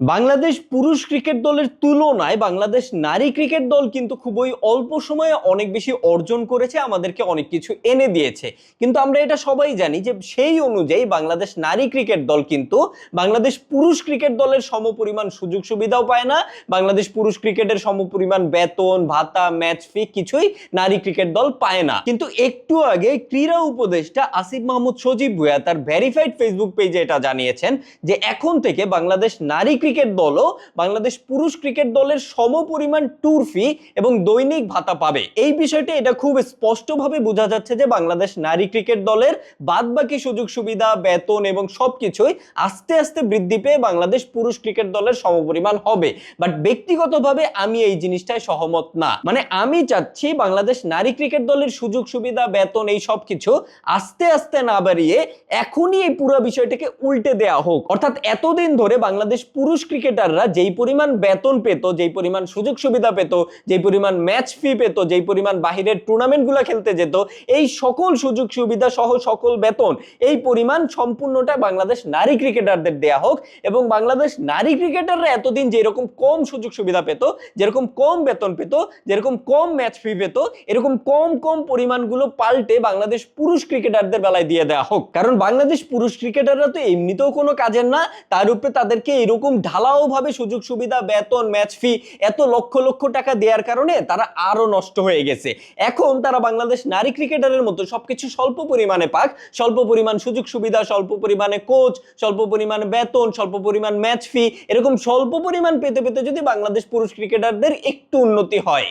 বাংলাদেশ পুরুষ ক্রিকেট দলের তুলনায় বাংলাদেশ নারী ক্রিকেট দল কিন্তু খুবই অল্প সময়ে অনেক বেশি অর্জন করেছে, আমাদেরকে অনেক কিছু এনে দিয়েছে। কিন্তু আমরা এটা সবাই জানি যে সেই অনুযায়ী বাংলাদেশ নারী ক্রিকেট দল কিন্তু বাংলাদেশ পুরুষ ক্রিকেট দলের সমপরিমাণ সুযোগ সুবিধাও পায় না, বাংলাদেশ পুরুষ ক্রিকেটের সমপরিমাণ বেতন, ভাতা ম্যাচ ফি কিছুই নারী ক্রিকেট দল পায় না। কিন্তু একটু আগে ক্রীড়া উপদেষ্টা আসিফ মাহমুদ সজীব ভুয়া তার ভেরিফাইড ফেসবুক পেজে এটা জানিয়েছেন যে এখন থেকে বাংলাদেশ নারী ক্রিকেট দলও বাংলাদেশ পুরুষ ক্রিকেট দলের সমপরিমাণ ট্যুর ফি এবং দৈনিক ভাতা পাবে। এই বিষয়টি এটা খুব স্পষ্টভাবে বোঝা যাচ্ছে যে বাংলাদেশ নারী ক্রিকেট দলের বাদবাকি সুযোগ সুবিধা, বেতন এবং সবকিছুই আস্তে আস্তে বৃদ্ধি পেয়ে বাংলাদেশ পুরুষ ক্রিকেট দলের সমপরিমাণ হবে। বাট ব্যক্তিগতভাবে আমি এই জিনিসটায় সহমত না। মানে আমি চাচ্ছি বাংলাদেশ নারী ক্রিকেট দলের সুযোগ সুবিধা, বেতন এই সব কিছু আস্তে আস্তে না বাড়িয়ে এখনই এই পুরো বিষয়টাকে উল্টে দেয়া হোক। অর্থাৎ এতদিন ধরে বাংলাদেশ পুরুষ ক্রিকেটাররা যেই পরিমাণ বেতন পেত, যেই পরিমাণ সুযোগ সুবিধা পেত, যেই পরিমাণ ম্যাচ ফি পেত, যেই পরিমাণ বাহিরের টুর্নামেন্টগুলো খেলতে যেত, এই সকল সুযোগ সুবিধা সহ সকল বেতন, এই পরিমাণ সম্পূর্ণটা বাংলাদেশ নারী ক্রিকেটারদের দেয়া হোক এবং বাংলাদেশ নারী ক্রিকেটাররা এতদিন যেরকম কম সুযোগ সুবিধা পেত, যেরকম কম বেতন পেত, যেরকম কম ম্যাচ ফি পেত, এরকম কম কম পরিমাণগুলো পাল্টে বাংলাদেশ পুরুষ ক্রিকেটারদের বেলায় দিয়ে দেওয়া হোক। কারণ বাংলাদেশ পুরুষ ক্রিকেটাররা তো এমনিতেও কোনো কাজের না, তার উপরে তাদেরকে এরকম ঢালাও ভাবে সুযোগ সুবিধা, বেতন ম্যাচ ফি এত লক্ষ লক্ষ টাকা দেওয়ার কারণে তারা আরও নষ্ট হয়ে গেছে। এখন তারা বাংলাদেশ নারী ক্রিকেটারের মতো সবকিছু স্বল্প পরিমাণে পাক, স্বল্প পরিমাণ সুযোগ সুবিধা, স্বল্প পরিমাণে কোচ স্বল্প পরিমাণ বেতন, স্বল্প পরিমাণ ম্যাচ ফি এরকম স্বল্প পরিমাণ পেতে পেতে যদি বাংলাদেশ পুরুষ ক্রিকেটারদের একটু উন্নতি হয়।